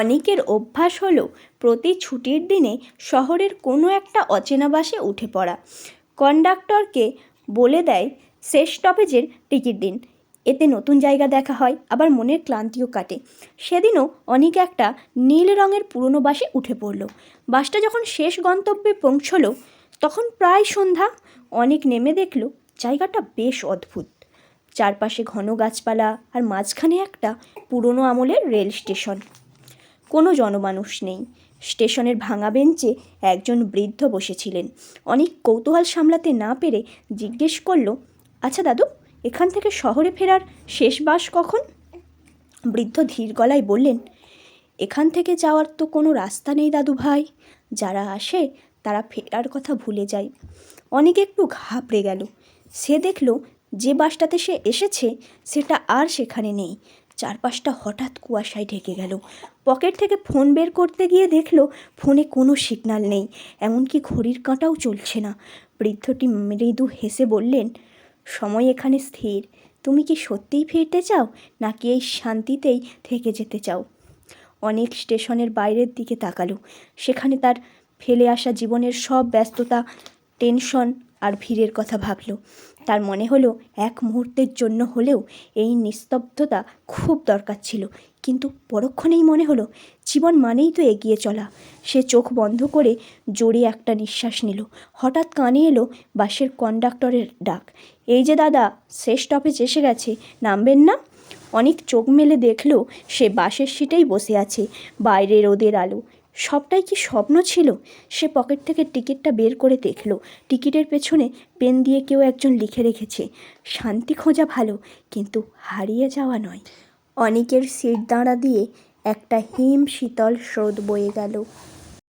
অনেকের অভ্যাস হলো প্রতি ছুটির দিনে শহরের কোনো একটা অচেনা বাসে উঠে পড়া। কন্ডাক্টরকে বলে দেয়, শেষ স্টপেজের টিকিট দিন। এতে নতুন জায়গা দেখা হয়, আবার মনের ক্লান্তিও কাটে। সেদিনও অনেক একটা নীল রঙের পুরনো বাসে উঠে পড়ল। বাসটা যখন শেষ গন্তব্যে পৌঁছলো, তখন প্রায় সন্ধ্যা। অনেক নেমে দেখল, জায়গাটা বেশ অদ্ভুত। চারপাশে ঘন গাছপালা আর মাঝখানে একটা পুরনো আমলের রেল স্টেশন। কোনো জনমানুষ নেই। স্টেশনের ভাঙা বেঞ্চে একজন বৃদ্ধ বসেছিলেন। অনেক কৌতূহল সামলাতে না পেরে জিজ্ঞেস করল আচ্ছা দাদু, এখান থেকে শহরে ফেরার শেষ বাস কখন? বৃদ্ধ ধীর গলায় বললেন, এখান থেকে যাওয়ার তো কোনো রাস্তা নেই দাদু ভাই। যারা আসে তারা ফেরার কথা ভুলে যায়। অনেক একটু ঘাবড়ে গেল। সে দেখল যে বাসটাতে সে এসেছে, সেটা আর সেখানে নেই। চারপাশটা হঠাৎ কুয়াশায় ঢেকে গেল। পকেট থেকে ফোন বের করতে গিয়ে দেখল, ফোনে কোনো সিগন্যাল নেই। এমনকি ঘড়ির কাঁটাও চলছে না। বৃদ্ধটি মৃদু হেসে বললেন, সময় এখানে স্থির। তুমি কি সত্যিই ফিরতে চাও, নাকি এই শান্তিতেই থেকে যেতে চাও? অনেক স্টেশনের বাইরের দিকে তাকালো। সেখানে তার ফেলে আসা জীবনের সব ব্যস্ততা, টেনশন আর ভিড়ের কথা ভাবলো। তার মনে হলো, এক মুহূর্তের জন্য হলেও এই নিস্তব্ধতা খুব দরকার ছিল। কিন্তু পরক্ষণেই মনে হলো, জীবন মানেই তো এগিয়ে চলা। সে চোখ বন্ধ করে জোরে একটা নিঃশ্বাস নিল। হঠাৎ কানে এলো বাসের কন্ডাক্টরের ডাক। এই যে দাদা শেষ স্টপেজ এসে গেছে। নামবেন না? অনেক চোখ মেলে দেখল, সে বাসের সিটেই বসে আছে বাইরে রোদের আলো। সবটাই কি স্বপ্ন ছিল? সে পকেট থেকে টিকিটটা বের করে দেখল। টিকিটের পেছনে পেন দিয়ে কেউ একজন লিখে রেখেছে, শান্তি খোঁজা ভালো, কিন্তু হারিয়ে যাওয়া নয়। অনেকের সিট দাঁড়া দিয়ে একটা হিম শীতল স্রোত বয়ে গেল।